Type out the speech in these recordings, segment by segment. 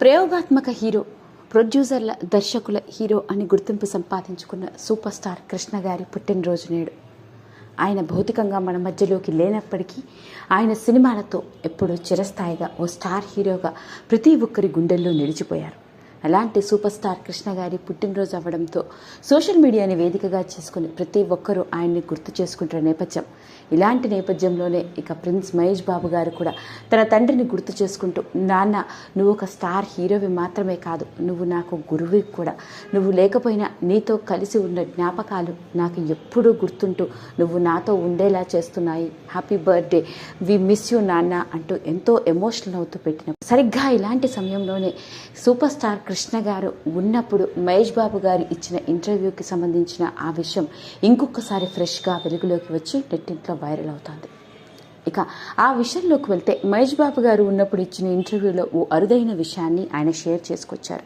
ప్రయోగాత్మక హీరో ప్రొడ్యూసర్ల దర్శకుల హీరో అని గుర్తింపు సంపాదించుకున్న సూపర్ స్టార్ కృష్ణ గారి పుట్టినరోజు నేడు. ఆయన భౌతికంగా మన మధ్యలోకి లేనప్పటికీ ఆయన సినిమాలతో ఎప్పుడూ చిరస్థాయిగా ఓ స్టార్ హీరోగా ప్రతి ఒక్కరి గుండెల్లో నిలిచిపోయారు. అలాంటి సూపర్ స్టార్ కృష్ణ గారి పుట్టినరోజు అవ్వడంతో సోషల్ మీడియాని వేదికగా చేసుకుని ప్రతి ఒక్కరూ ఆయన్ని గుర్తు చేసుకుంటున్న నేపథ్యం. ఇలాంటి నేపథ్యంలోనే ఇక ప్రిన్స్ మహేష్ బాబు గారు కూడా తన తండ్రిని గుర్తు చేసుకుంటూ నాన్న నువ్వు ఒక స్టార్ హీరోవి మాత్రమే కాదు నువ్వు నాకు గురువు కూడా. నువ్వు లేకపోయినా నీతో కలిసి ఉన్న జ్ఞాపకాలు నాకు ఎప్పుడూ గుర్తుంటూ నువ్వు నాతో ఉండేలా చేస్తున్నాయి. Happy birthday. We miss you నాన్న అంటూ ఎంతో ఎమోషనల్ అవుతూ పెట్టిన సరిగ్గా ఇలాంటి సమయంలోనే సూపర్ స్టార్ కృష్ణ గారు ఉన్నప్పుడు మహేష్ బాబు గారు ఇచ్చిన ఇంటర్వ్యూకి సంబంధించిన ఆ విషయం ఇంకొకసారి ఫ్రెష్గా వెలుగులోకి వచ్చి నెట్టింట్లో వైరల్ అవుతుంది. ఇక ఆ విషయంలోకి వెళ్తే మహేష్ బాబు గారు ఉన్నప్పుడు ఇచ్చిన ఇంటర్వ్యూలో ఓ అరుదైన విషయాన్ని ఆయన షేర్ చేసుకొచ్చారు.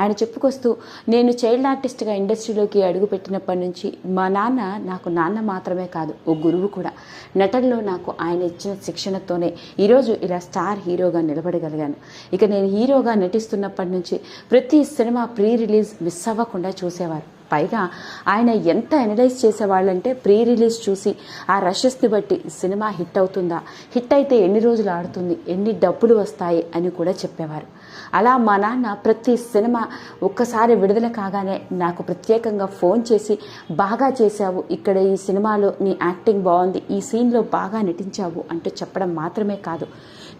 ఆయన చెప్పుకొస్తూ నేను చైల్డ్ ఆర్టిస్ట్గా ఇండస్ట్రీలోకి అడుగుపెట్టినప్పటి నుంచి మా నాన్న నాకు నాన్న మాత్రమే కాదు ఓ గురువు కూడా. నటనలో నాకు ఆయన ఇచ్చిన శిక్షణతోనే ఈరోజు ఇలా స్టార్ హీరోగా నిలబడగలిగాను. ఇక నేను హీరోగా నటిస్తున్నప్పటి నుంచి ప్రతి సినిమా ప్రీ రిలీజ్ మిస్ అవ్వకుండా చూసేవారు. పైగా ఆయన ఎంత ఎనలైజ్ చేసేవాళ్ళంటే ప్రీ రిలీజ్ చూసి ఆ రషెస్ని బట్టి సినిమా హిట్ అవుతుందా? హిట్ అయితే ఎన్ని రోజులు ఆడుతుంది? ఎన్ని డబ్బులు వస్తాయి? అని కూడా చెప్పేవారు. అలా మా నాన్న ప్రతి సినిమా ఒక్కసారి విడుదల కాగానే నాకు ప్రత్యేకంగా ఫోన్ చేసి బాగా చేశావు. ఇక్కడ ఈ సినిమాలో నీ యాక్టింగ్ బాగుంది. ఈ సీన్లో బాగా నటించావు. అంటూ చెప్పడం మాత్రమే కాదు.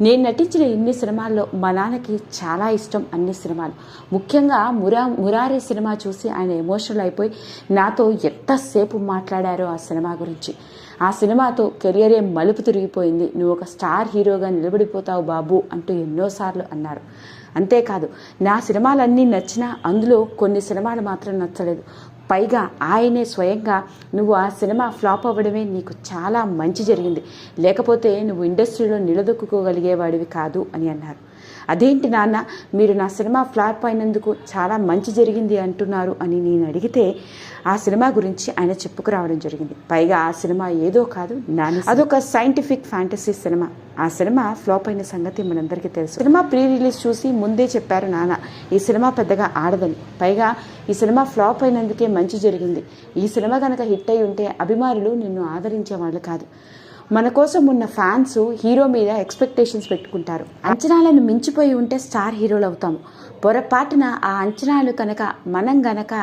నేను నటించిన ఇన్ని సినిమాల్లో మా నాన్నకి చాలా ఇష్టం అన్ని సినిమాలు. ముఖ్యంగా మురా మురారి సినిమా చూసి ఆయన ఎమోషనల్ అయిపోయి నాతో ఎంతసేపు మాట్లాడారో ఆ సినిమా గురించి. ఆ సినిమాతో కెరియరే మలుపు తిరిగిపోయింది. నువ్వు ఒక స్టార్ హీరోగా నిలబడిపోతావు బాబు అంటూ ఎన్నోసార్లు అన్నారు. అంతేకాదు నా సినిమాలన్నీ నచ్చినా అందులో కొన్ని సినిమాలు మాత్రం నచ్చలేదు. పైగా ఆయనే స్వయంగా నువ్వు ఆ సినిమా ఫ్లాప్ అవ్వడమే నీకు చాలా మంచి జరిగింది. లేకపోతే నువ్వు ఇండస్ట్రీలో నిలదొక్కుకోగలిగేవాడివి కాదు అని అన్నారు. అదేంటి నాన్న మీరు నా సినిమా ఫ్లాప్ అయినందుకు చాలా మంచి జరిగింది అంటున్నారు అని నేను అడిగితే ఆ సినిమా గురించి ఆయన చెప్పుకురావడం జరిగింది. పైగా ఆ సినిమా ఏదో కాదు నాని అదొక సైంటిఫిక్ ఫ్యాంటసీ సినిమా. ఆ సినిమా ఫ్లాప్ అయిన సంగతి మనందరికీ తెలుసు. సినిమా ప్రీ రిలీజ్ చూసి ముందే చెప్పారు నాన్న ఈ సినిమా పెద్దగా ఆడదని. పైగా ఈ సినిమా ఫ్లాప్ అయినందుకే మంచి జరిగింది. ఈ సినిమా కనుక హిట్ అయి ఉంటే అభిమానులు నిన్ను ఆదరించే వాళ్ళు కాదు. మన కోసం ఉన్న ఫ్యాన్స్ హీరో మీద ఎక్స్పెక్టేషన్స్ పెట్టుకుంటారు. అంచనాలను మించిపోయి ఉంటే స్టార్ హీరోలు అవుతాము. పొరపాటున ఆ అంచనాలు కనుక మనం గనక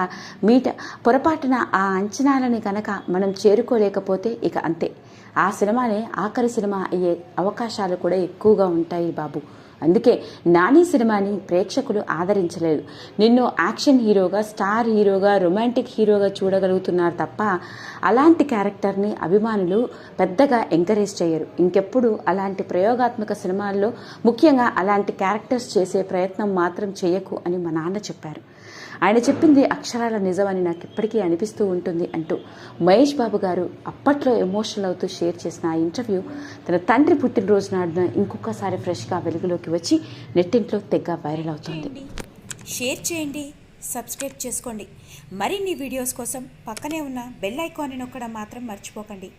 మీట పొరపాటున ఆ అంచనాలని కనుక మనం చేరుకోలేకపోతే ఇక అంతే. ఆ సినిమానే ఆఖరి సినిమా అయ్యే అవకాశాలు కూడా ఎక్కువగా ఉంటాయి బాబు. అందుకే నాని సినిమాని ప్రేక్షకులు ఆదరించలేదు నిన్ను యాక్షన్ హీరోగా స్టార్ హీరోగా రొమాంటిక్ హీరోగా చూడగలుగుతున్నారు తప్ప అలాంటి క్యారెక్టర్ని అభిమానులు పెద్దగా ఎంకరేజ్ చేయరు. ఇంకెప్పుడు అలాంటి ప్రయోగాత్మక సినిమాల్లో ముఖ్యంగా అలాంటి క్యారెక్టర్స్ చేసే ప్రయత్నం మాత్రం చేయకు అని మా నాన్న చెప్పారు. ఆయన చెప్పింది అక్షరాల నిజమని నాకు ఇప్పటికీ అనిపిస్తూ ఉంటుంది అంటూ మహేష్ బాబు గారు అప్పట్లో ఎమోషనల్ అవుతూ షేర్ చేసిన ఆ ఇంటర్వ్యూ తన తండ్రి పుట్టినరోజు నాడున ఇంకొకసారి ఫ్రెష్గా వెలుగులోకి వచ్చి నెట్టింట్లో తెగ వైరల్ అవుతుంది. షేర్ చేయండి. సబ్స్క్రైబ్ చేసుకోండి. మరిన్ని వీడియోస్ కోసం పక్కనే ఉన్న బెల్ ఐకాన్ని నొక్కడం మాత్రం మర్చిపోకండి.